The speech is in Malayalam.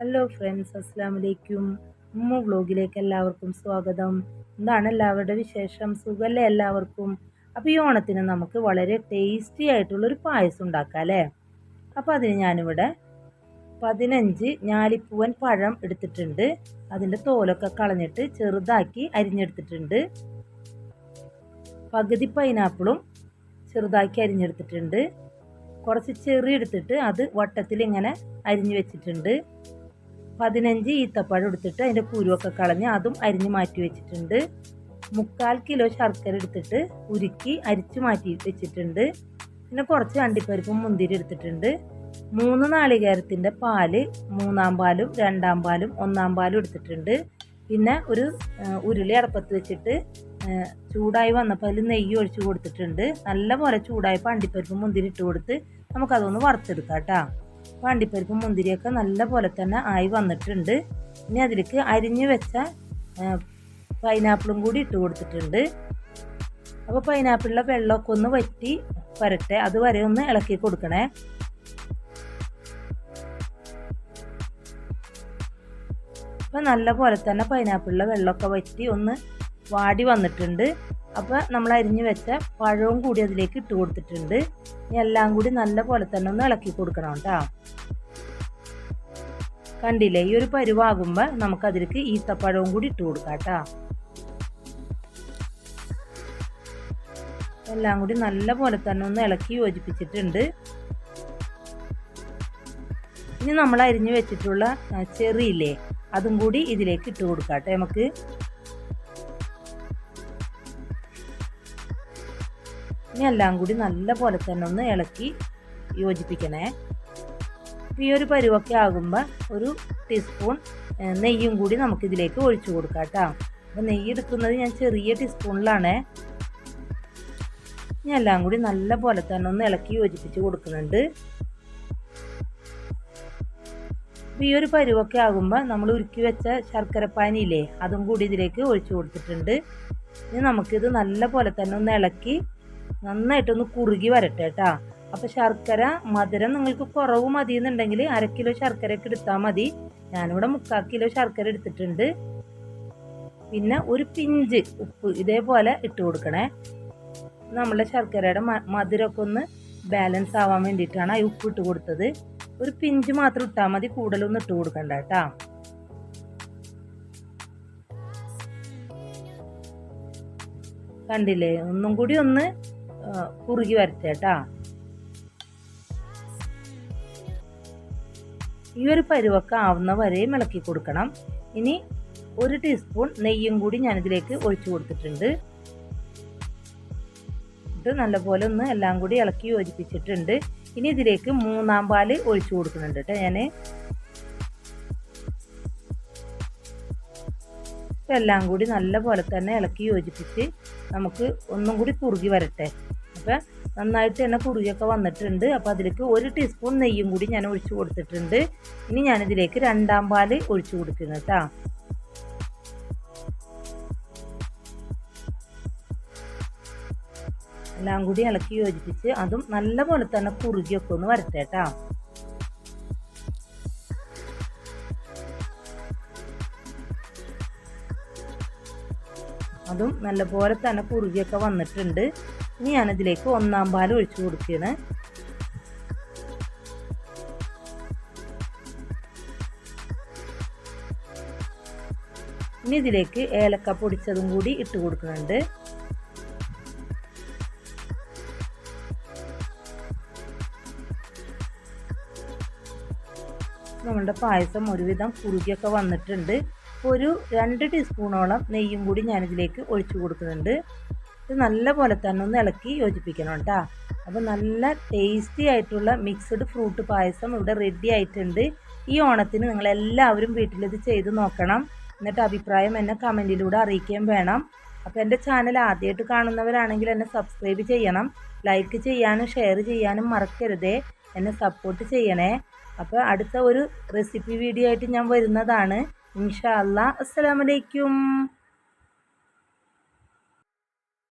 ഹലോ ഫ്രണ്ട്സ് അസ്സാം വലൈക്കും ഉമ്മ വ്ലോഗിലേക്ക് എല്ലാവർക്കും സ്വാഗതം. എന്താണ് എല്ലാവരുടെ വിശേഷം? സുഖമല്ലേ എല്ലാവർക്കും? അപ്പോൾ ഈ ഓണത്തിന് നമുക്ക് വളരെ ടേസ്റ്റി ആയിട്ടുള്ളൊരു പായസം ഉണ്ടാക്കാം അല്ലേ? അപ്പോൾ അതിന് ഞാനിവിടെ പതിനഞ്ച് ഞാലിപ്പൂവൻ പഴം എടുത്തിട്ടുണ്ട്. അതിന്റെ തോലൊക്കെ കളഞ്ഞിട്ട് ചെറുതാക്കി അരിഞ്ഞെടുത്തിട്ടുണ്ട്. പകുതി പൈനാപ്പിളും ചെറുതാക്കി അരിഞ്ഞെടുത്തിട്ടുണ്ട്. കുറച്ച് ചെറി എടുത്തിട്ട് അത് വട്ടത്തിൽ ഇങ്ങനെ അരിഞ്ഞു വെച്ചിട്ടുണ്ട്. പതിനഞ്ച് ഈത്തപ്പഴം എടുത്തിട്ട് അതിന്റെ കുരുവൊക്കെ കളഞ്ഞ് അതും അരിഞ്ഞ് മാറ്റി വെച്ചിട്ടുണ്ട്. മുക്കാൽ കിലോ ശർക്കര എടുത്തിട്ട് ഉരുക്കി അരിച്ചു മാറ്റി വെച്ചിട്ടുണ്ട്. പിന്നെ കുറച്ച് അണ്ടിപ്പരിപ്പും മുന്തിരി എടുത്തിട്ടുണ്ട്. മൂന്ന് നാളികേരത്തിന്റെ പാൽ മൂന്നാം പാലും രണ്ടാം പാലും ഒന്നാം പാലും എടുത്തിട്ടുണ്ട്. പിന്നെ ഒരു ഉരുളി അടപ്പത്ത് വെച്ചിട്ട് ചൂടായി വന്നപ്പോൾ അതിൽ നെയ്യ് ഒഴിച്ച് കൊടുത്തിട്ടുണ്ട്. നല്ലപോലെ ചൂടായപ്പോൾ അണ്ടിപ്പരിപ്പും മുന്തിരി ഇട്ട് കൊടുത്ത് നമുക്കതൊന്ന് വറുത്തെടുക്കാം കേട്ടോ. അണ്ടിപ്പരിപ്പും മുന്തിരിയൊക്കെ നല്ല പോലെ തന്നെ ആയി വന്നിട്ടുണ്ട്. ഇനി അതിലേക്ക് അരിഞ്ഞു വെച്ച പൈനാപ്പിളും കൂടി ഇട്ട് കൊടുത്തിട്ടുണ്ട്. അപ്പോൾ പൈനാപ്പിളിലെ വെള്ളമൊക്കെ ഒന്ന് വറ്റി വരട്ടെ. അതുവരെ ഒന്ന് ഇളക്കി കൊടുക്കണേ. അപ്പം നല്ല പോലെ തന്നെ പൈനാപ്പിളിലെ വെള്ളമൊക്കെ വറ്റി ഒന്ന് വാടി വന്നിട്ടുണ്ട്. അപ്പോൾ നമ്മൾ അരിഞ്ഞു വെച്ച പഴവും കൂടി അതിലേക്ക് ഇട്ട് കൊടുത്തിട്ടുണ്ട്. ഇനി എല്ലാം കൂടി നല്ല പോലെ തന്നെ ഒന്ന് ഇളക്കി കൊടുക്കണം കേട്ടോ. കണ്ടില്ലേ? ഈ ഒരു പരുവാകുമ്പോൾ നമുക്കതിലേക്ക് ഈത്തപ്പഴവും കൂടി ഇട്ട് കൊടുക്കാം കേട്ടോ. എല്ലാം കൂടി നല്ല പോലെ തന്നെ ഒന്ന് ഇളക്കി യോജിപ്പിച്ചിട്ടുണ്ട്. ഇനി നമ്മൾ അരിഞ്ഞു വെച്ചിട്ടുള്ള ചെറിയില്ലേ അതും കൂടി ഇതിലേക്ക് ഇട്ട് കൊടുക്കാം കേട്ടോ. നമുക്ക് ഇനി എല്ലാം കൂടി നല്ല പോലെ തന്നെ ഒന്ന് ഇളക്കി യോജിപ്പിക്കണേ. ഈ ഒരു പരുവൊക്കെ ആകുമ്പോൾ ഒരു ടീസ്പൂൺ നെയ്യും കൂടി നമുക്കിതിലേക്ക് ഒഴിച്ചു കൊടുക്കാം കേട്ടോ. അപ്പോൾ നെയ്യ് എടുക്കുന്നത് ഞാൻ ചെറിയ ടീസ്പൂണിലാണ് ഇനി എല്ലാം കൂടി നല്ല പോലെ തന്നെ ഒന്ന് ഇളക്കി യോജിപ്പിച്ച് കൊടുക്കുന്നുണ്ട്. ഈ ഒരു പരുവൊക്കെ ആകുമ്പോൾ നമ്മൾ ഉരുക്കി വെച്ച ശർക്കരപ്പാനിയില്ലേ അതും കൂടി ഇതിലേക്ക് ഒഴിച്ചു കൊടുത്തിട്ടുണ്ട്. ഇനി നമുക്കിത് നല്ല പോലെ തന്നെ ഒന്ന് ഇളക്കി നന്നായിട്ടൊന്ന് കുറുകി വരട്ടെ കേട്ടോ. അപ്പോൾ ശർക്കര മധുരം നിങ്ങൾക്ക് കുറവ് മതി എന്നുണ്ടെങ്കിൽ അര കിലോ ശർക്കരയൊക്കെ എടുത്താൽ മതി. ഞാനിവിടെ മുക്കാൽ കിലോ ശർക്കര എടുത്തിട്ടുണ്ട്. പിന്നെ ഒരു പിഞ്ച് ഉപ്പ് ഇതേപോലെ ഇട്ട് കൊടുക്കണേ. നമ്മളുടെ ശർക്കരയുടെ മധുരമൊക്കെ ഒന്ന് ബാലൻസ് ആവാൻ വേണ്ടിയിട്ടാണ് ഈ ഉപ്പ് ഇട്ട് കൊടുത്തത്. ഒരു പിഞ്ച് മാത്രം ഇട്ടാൽ മതി കൂടുതലൊന്നും ഇട്ട് കൊടുക്കണ്ട കേട്ടോ. കണ്ടില്ലേ? ഒന്നും കൂടി ഒന്ന് കുറുകി വരച്ചേട്ടാ ഈ ഒരു പരുവൊക്കെ ആവുന്ന വരെ ഇളക്കി കൊടുക്കണം. ഇനി ഒരു ടീസ്പൂൺ നെയ്യും കൂടി ഞാനിതിലേക്ക് ഒഴിച്ചു കൊടുത്തിട്ടുണ്ട്. ഇത് നല്ലപോലെ ഒന്ന് എല്ലാം കൂടി ഇളക്കി യോജിപ്പിച്ചിട്ടുണ്ട്. ഇനി ഇതിലേക്ക് മൂന്നാം പാൽ ഒഴിച്ചു കൊടുക്കുന്നുണ്ട് കേട്ടോ ഞാൻ എല്ലാം കൂടി നല്ല പോലെ തന്നെ ഇളക്കി യോജിപ്പിച്ച് നമുക്ക് ഒന്നും കൂടി കുറുകി വരട്ടെ. അപ്പോൾ നന്നായിട്ട് തന്നെ കുറുകിയൊക്കെ വന്നിട്ടുണ്ട്. അപ്പോൾ അതിലേക്ക് ഒരു ടീസ്പൂൺ നെയ്യും കൂടി ഞാൻ ഒഴിച്ചു കൊടുത്തിട്ടുണ്ട്. ഇനി ഞാനിതിലേക്ക് രണ്ടാം പാൽ ഒഴിച്ചു കൊടുക്കുന്നു കേട്ടോ. എല്ലാം കൂടി ഇളക്കി യോജിപ്പിച്ച് അതും നല്ല പോലെ തന്നെ കുറുകിയൊക്കെ ഒന്ന് വരട്ടെ കേട്ടോ. അതും നല്ലപോലെ തന്നെ കുറുകിയൊക്കെ വന്നിട്ടുണ്ട്. ഇനി ഞാനിതിലേക്ക് ഒന്നാം പാൽ ഒഴിച്ചു കൊടുക്കുകയാണ്. ഇനി ഇതിലേക്ക് ഏലക്ക പൊടിച്ചതും കൂടി ഇട്ട് കൊടുക്കുന്നുണ്ട്. നമ്മളുടെ പായസം ഒരുവിധം കുറുകിയൊക്കെ വന്നിട്ടുണ്ട്. ഒരു രണ്ട് ടീസ്പൂണോളം നെയ്യും കൂടി ഞാനിതിലേക്ക് ഒഴിച്ചു കൊടുക്കുന്നുണ്ട്. ഇത് നല്ല പോലെ തന്നെ ഒന്ന് ഇളക്കി യോജിപ്പിക്കണം കേട്ടോ. അപ്പോൾ നല്ല ടേസ്റ്റി ആയിട്ടുള്ള മിക്സ്ഡ് ഫ്രൂട്ട് പായസം ഇവിടെ റെഡി ആയിട്ടുണ്ട്. ഈ ഓണത്തിന് നിങ്ങൾ എല്ലാവരും വീട്ടിലിത് ചെയ്ത് നോക്കണം. എന്നിട്ട് അഭിപ്രായം എന്നെ കമന്റിലൂടെ അറിയിക്കുകയും വേണം. അപ്പോൾ എന്റെ ചാനൽ ആദ്യമായിട്ട് കാണുന്നവരാണെങ്കിൽ എന്നെ സബ്സ്ക്രൈബ് ചെയ്യണം. ലൈക്ക് ചെയ്യാനും ഷെയർ ചെയ്യാനും മറക്കരുതേ. എന്നെ സപ്പോർട്ട് ചെയ്യണേ. അപ്പോൾ അടുത്ത ഒരു റെസിപ്പി വീഡിയോ ആയിട്ട് ഞാൻ വരുന്നതാണ്. ഇൻഷാ അല്ലാ അസ്സലാമലൈക്കും